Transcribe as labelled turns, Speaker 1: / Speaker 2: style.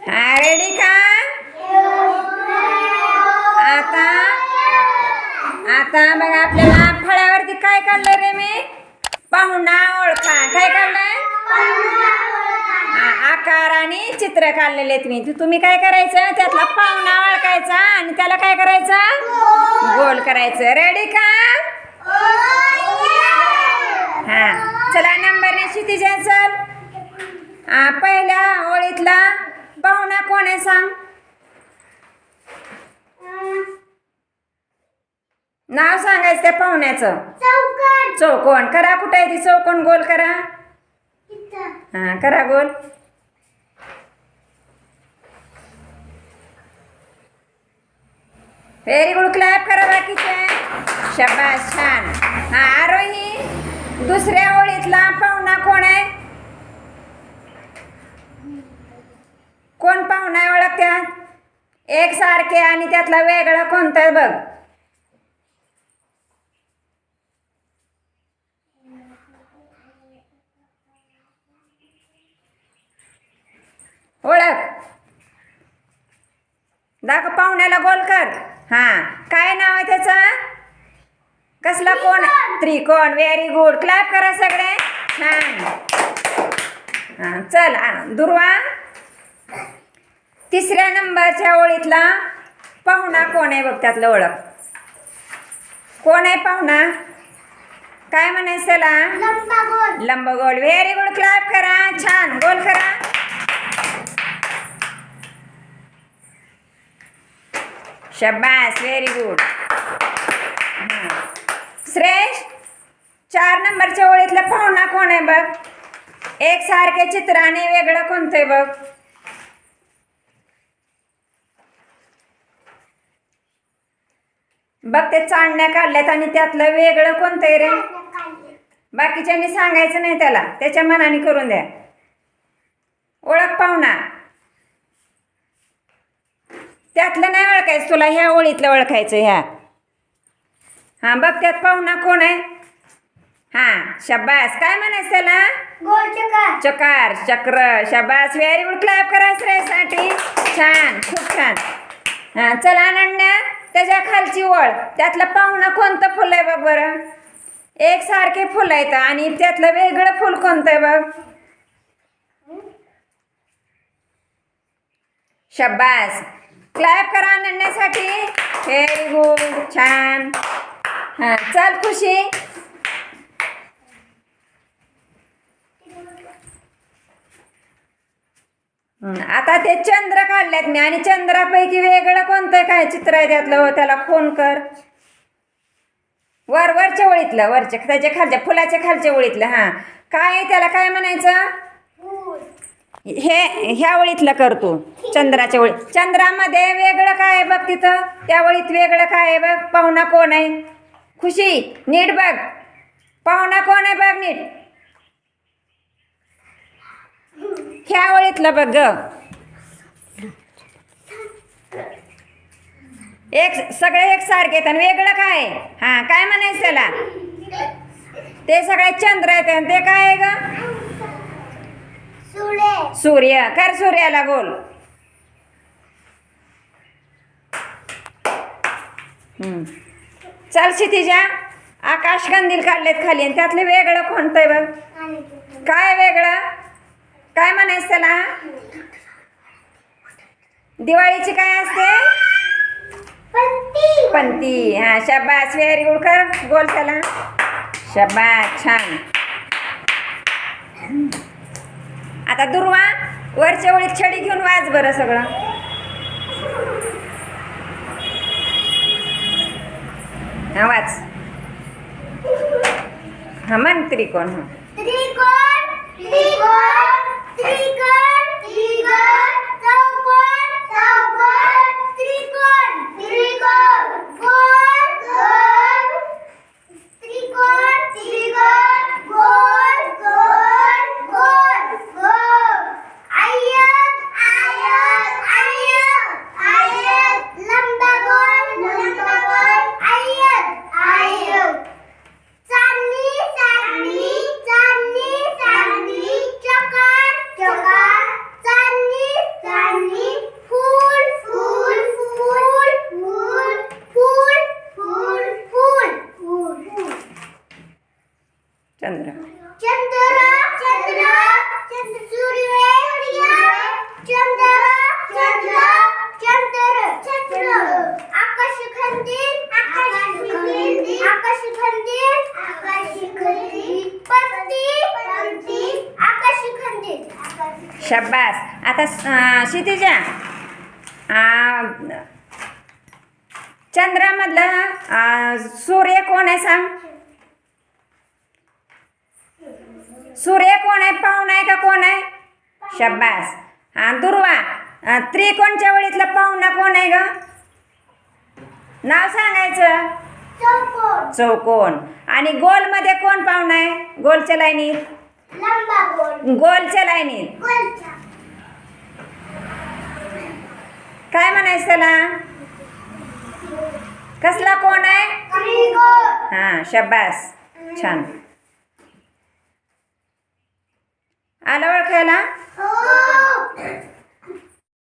Speaker 1: Ready का आता? आता बघा आपल्याला फळ्यावरती काय काढलंय रे मी? पाहुणा ओळखा. काय काढलंय? आकार आणि चित्र काढलेले आहेत मी. तुम्ही काय करायचं? त्यातला पाहुणा ओळखायचा आणि त्याला काय करायचं? गोल करायचं. रेडी का हा. चला नंबरने क्षितिजा चल हा पहिल्या ओळीतला पाहुणा कोण आहे सांग? नाव सांगायचं त्या पाहुण्याचं. चौकोन. करा कुठे आहे ती चौकोन? गोल करा. हा करा गोल. व्हेरी गुड क्लॅप करा बाकीचे शबास छान हा आरोही दुसऱ्या ओळीतला पाहुणा कोण आहे? कोण पाहुणा आहे ओळखत्यात? एक सारखे आणि त्यातला वेगळा कोणता आहे बघ. ओळख. दाख पाहुण्याला गोल कर. हा काय नाव आहे त्याचं? कसला कोण? त्रिकोण. व्हेरी गुड क्लॅप करा सगळे. छान. हा चल दुर्वा. तिसऱ्या नंबरच्या ओळीतला पाहुणा कोण आहे बघ त्यातलं ओळख. कोण आहे पाहुणा? काय म्हणायचं त्याला? लंबगोल. व्हेरी गुड क्लॅप करा. छान. गोल करा. शब्बास व्हेरी गुड श्रेष चार नंबरच्या ओळीतला पाहुणा कोण आहे बघ? एक सारखे चित्र आणि वेगळं कोणतं आहे बघ? बघ ते चांडण्या काढल्यात आणि त्यातलं वेगळं कोणतं आहे रे? बाकीच्यांनी सांगायचं नाही त्याला. त्याच्या मनाने करून द्या. ओळख पाहुणा. त्यातलं नाही ओळखायचं तुला ह्या ओळीतलं ओळखायचं ह्या. हां बघ त्यात पाहुणा कोण आहे. हां शब्बास काय म्हणायचं त्याला? चकार चक्र. शबास व्हेरी गुड क्लॅप करा श्रेयसाठी. छान खूप छान. हां चला अनन्या त्याच्या खालची ओळ. त्यातलं पाहुणं कोणतं फुल आहे बघ बरं. एक सारखे फुल आहेत आणि त्यातलं वेगळं फुल कोणतं आहे बघ. शब्बास क्लॅप करा अनन्यासाठी व्हेरी गुड छान. हां चल खुशी. आता ते चंद्र काढल्यात मी आणि चंद्रापैकी वेगळं कोणतं काय चित्र आहे त्यातलं? हो, त्याला फोन कर. वर वरच्या ओळीतलं वरच्या त्याच्या खालच्या फुलाच्या खालच्या ओळीतलं हां. काय त्याला? काय म्हणायचं? हे ह्या वळीतलं करतो चंद्राच्या ओळी चंद्रामध्ये वेगळं काय आहे बघ तिथं? त्या वळीत वेगळं काय आहे बघ? पाहुणा कोण आहे? खुशी नीट बघ. पाहुणा कोण आहे बघ नीट? ह्या वळीतलं बघ ग. एक सगळे एक सारखे आहेत आणि वेगळं काय आहे? काय म्हणायचं त्याला? ते सगळे चंद्र आहेत आणि ते काय आहे ग? सूर्य कर सूर्याला हम्म. चल क्षितिजा आकाश कंदील काढलेत खाली आणि त्यातलं वेगळं कोणतं आहे बघ काय वेगळं? काय म्हणायचं त्याला? दिवाळीची काय असते? पंती हा शबास. Very good. कर गोल त्याला. शबास. छान. आता दुर्वा वरच्या ओळीत छडी घेऊन वाज बरं सगळं. हा वाच. हा मन त्रिकोण हा.
Speaker 2: त्रिकोण त्रिकोण त्रिकोण त्रिकोण चौकोन चौकोन त्रिकोण त्रिकोण गोल गोल त्रिकोण त्रिकोण गोल गोल गोल गोल आयत आयत आयत आयत लंबगोल लंबगोल आयत आयत
Speaker 1: चंद्र
Speaker 2: चंद्र चंद्र चंद्र सूर्य चंद्र चंद्र चंद्र चंद्र आकाश खंदीर आकाश खंदीर आकाश खंदीर आकाश खंदीर पत्ती पत्ती आकाश खंदीर
Speaker 1: शब्बास आता क्षितिजा. चंद्रामधलं सूर्य कोण आहे सांग? सूर्य कोण आहे? पाहुणा आहे का कोण आहे? शब्बास हा दुर्वा त्रिकोणच्या वळीतला पाहुणा कोण आहे ग? नाव सांगायचं?
Speaker 2: चौकोन.
Speaker 1: आणि गोलमध्ये कोण पाहुणा आहे? गोलच्या लाईनीत. गोलच्या लाईनीत काय म्हणायचं त्याला? कसला कोण आहे? हा शब्बास छान. आलं ओळखायला?
Speaker 2: हो.